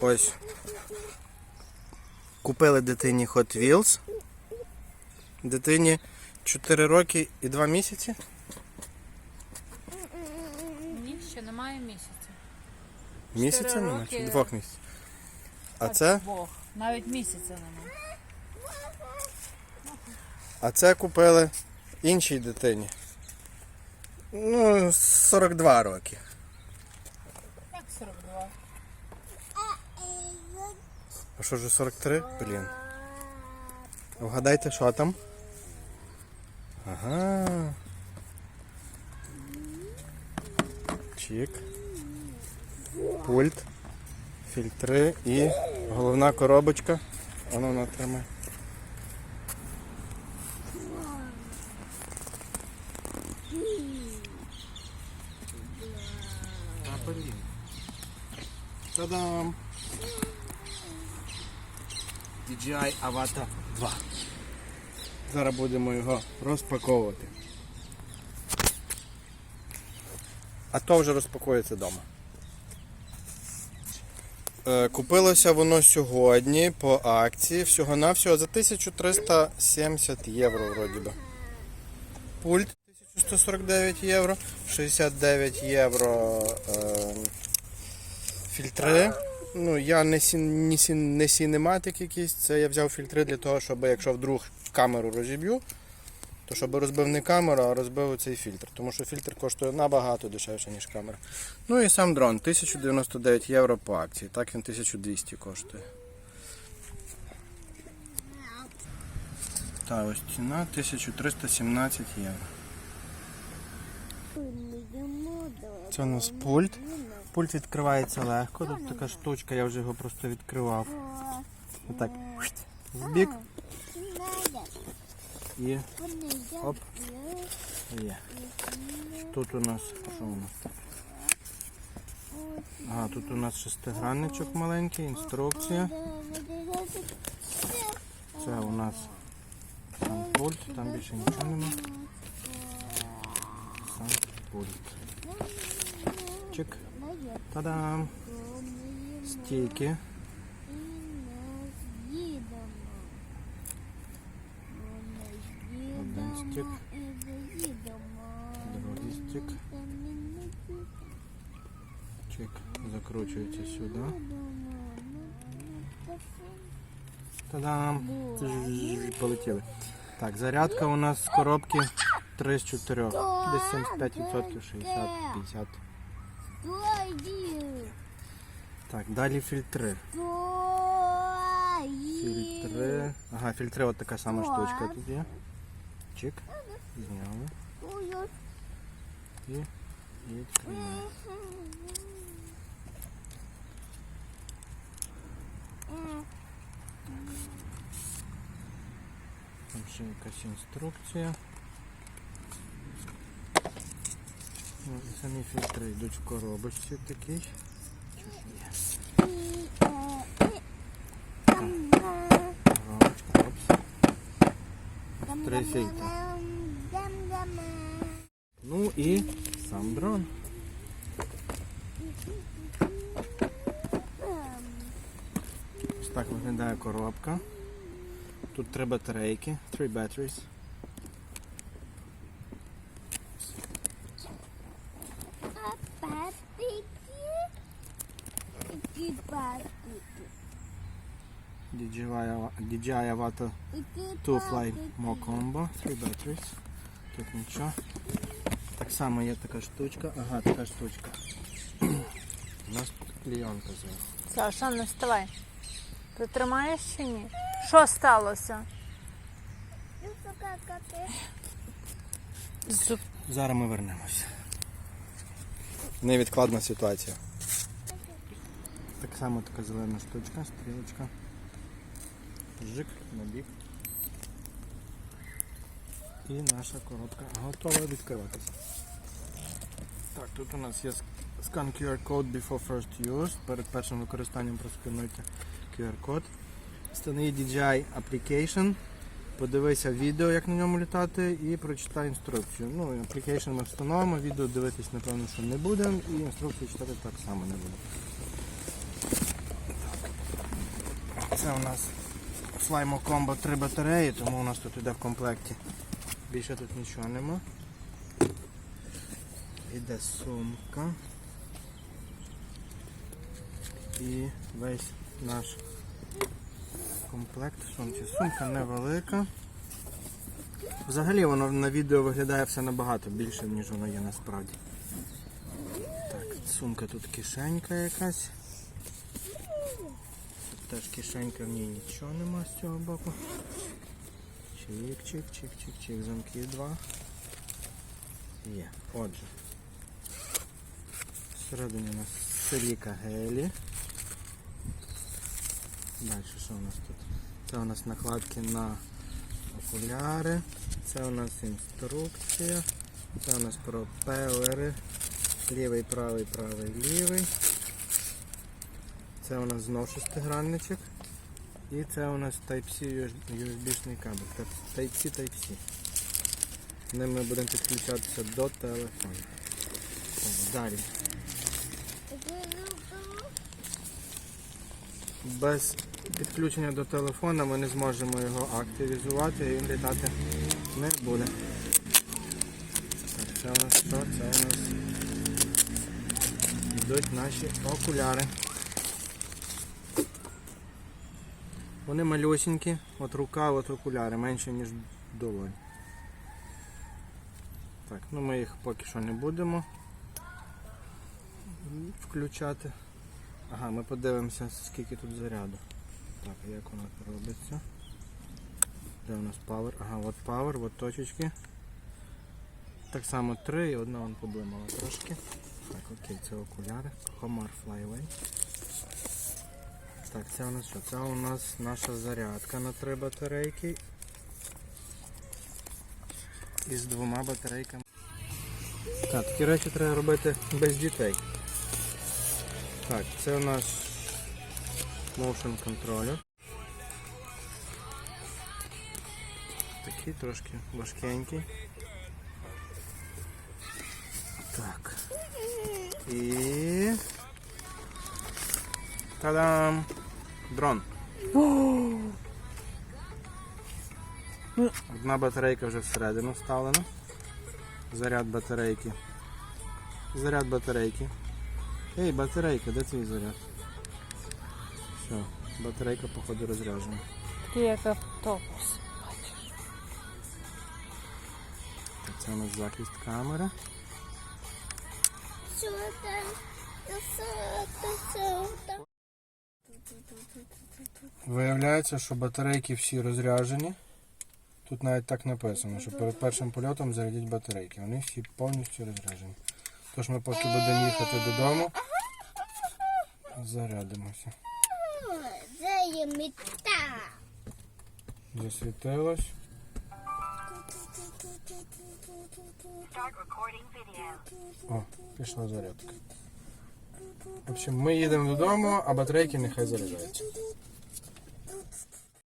Ось. Купили дитині Hot Wheels. Дитині 4 роки і 2 місяці. Ні, ще немає місяця. Місяця немає? роки. Двох місяців. А це? Двох. Навіть місяця немає. А це купили іншій дитині. Ну, 42 роки. Як 42? А що ж 43? Блін. Вгадайте, що там? Ага. Чик. Пульт. Фільтри і головна коробочка. Воно вона тримає. Та-дам! DJI Avata 2. Зараз будемо його розпаковувати. А то вже розпакується вдома. Е, Купилося воно сьогодні по акції всього-навсього за 1370 євро вроді би. Пульт 1149 євро, 69 євро е, фільтри. Ну, я не, сі, не, сі, не сінематик якийсь, це я взяв фільтри для того, щоб якщо вдруг камеру розіб'ю, то щоб розбив не камеру, а розбив цей фільтр. Тому що фільтр коштує набагато дешевше, ніж камера. Ну і сам дрон 1099 євро по акції. Так він 1200 коштує. Та ось ціна 1317 євро. Це у нас пульт. Пульт відкривається легко. Тут така штучка, я вже його просто відкривав. Отак. В бік і оп. Є. Тут у нас. Що у нас? Ага, тут у нас шестигранничок маленький, інструкція. Це у нас сам пульт, там більше нічого нема. Сам пульт. Чик. Та-дам! Стійки. Один стік, другий стік. Чик. Закручується сюди. Та-дам! Полетіли. Так, зарядка у нас з коробки 3 з 4. Десь 75%, 60, 50. Так, далі фільтри. Фільтри. Ага, фільтри от така сама штучка тут є. Чик. Зняли. І, і відкриваємо. Там ще якась інструкція. Самі фільтри йдуть в коробочці такій. Коробочка, опс. Три фільтри. Ну і сам дрон. Ось так виглядає коробка. Тут три батарейки, three batteries. DJI, DJI Avata 2 Fly Mo Combo, 3 batteries. Тут нічого. Так само є така штучка. Ага, така штучка. У нас клейонка зверху. Саша, не вставай. Ти тримаєш чи ні? Що сталося? Зараз ми вернемося. Невідкладна ситуація. Так само така зелена штучка, стрілочка. Жик на бік. І наша коробка готова відкриватися. Так, тут у нас є скан QR-код before first use. Перед першим використанням проскануйте QR-код. Встанови DJI Application. Подивися відео, як на ньому літати, і прочитай інструкцію. Ну, application ми встановимо, відео дивитись, напевно, що не будемо, і інструкцію читати так само не будемо. Це у нас Flymo Combo 3 батареї, тому у нас тут іде в комплекті. Більше тут нічого нема. Іде сумка. І весь наш комплект в сумці. Сумка невелика. Взагалі воно на відео виглядає все набагато більше, ніж воно є насправді. Так, сумка тут кишенька якась. Теж кишенька, в ній нічого нема з цього боку. Чик, чик, чик, чик, чик, замки два. Є. Отже. Всередині у нас силіка гелі. Далі що у нас тут? Це у нас накладки на окуляри. Це у нас інструкція. Це у нас пропелери. Лівий, правий, правий, лівий. Це у нас знов шестигранничок. І це у нас Type-C USB-шний кабель. Type-C, Type-C. Ним ми будемо підключатися до телефону. Так, далі. Без підключення до телефона ми не зможемо його активізувати і він літати не буде. Так, це у нас що? Це у нас йдуть наші окуляри. Вони малюсінькі, от рука, от окуляри, менше ніж долонь. Так, ну ми їх поки що не будемо включати. Ага, ми подивимося, скільки тут заряду. Так, як воно робиться. Де у нас Power? Ага, от Power, от точечки. Так само три і одна вон поблимала трошки. Так, окей, це окуляри. Homar Flyway. Так, це у нас що? Це у нас наша зарядка на три батарейки. І з двома батарейками. Так, такі речі треба робити без дітей. Так, це у нас motion контролер. Такий трошки важкенький. Так. І. Та-дам! Дрон. Одна батарейка вже всередину вставлена. Заряд батарейки. Заряд батарейки. Ей, батарейка, де твій заряд? Все, батарейка походу розряджена. Такий як автобус. Це у нас захист камери. Що там? Що там? Виявляється, що батарейки всі розряджені. Тут навіть так написано, що перед першим польотом зарядіть батарейки. Вони всі повністю розряджені. Тож ми поки будемо їхати додому, зарядимося. Це є мета. Засвітилось. О, пішла зарядка. В общем, ми їдемо додому, а батарейки нехай заряджаються.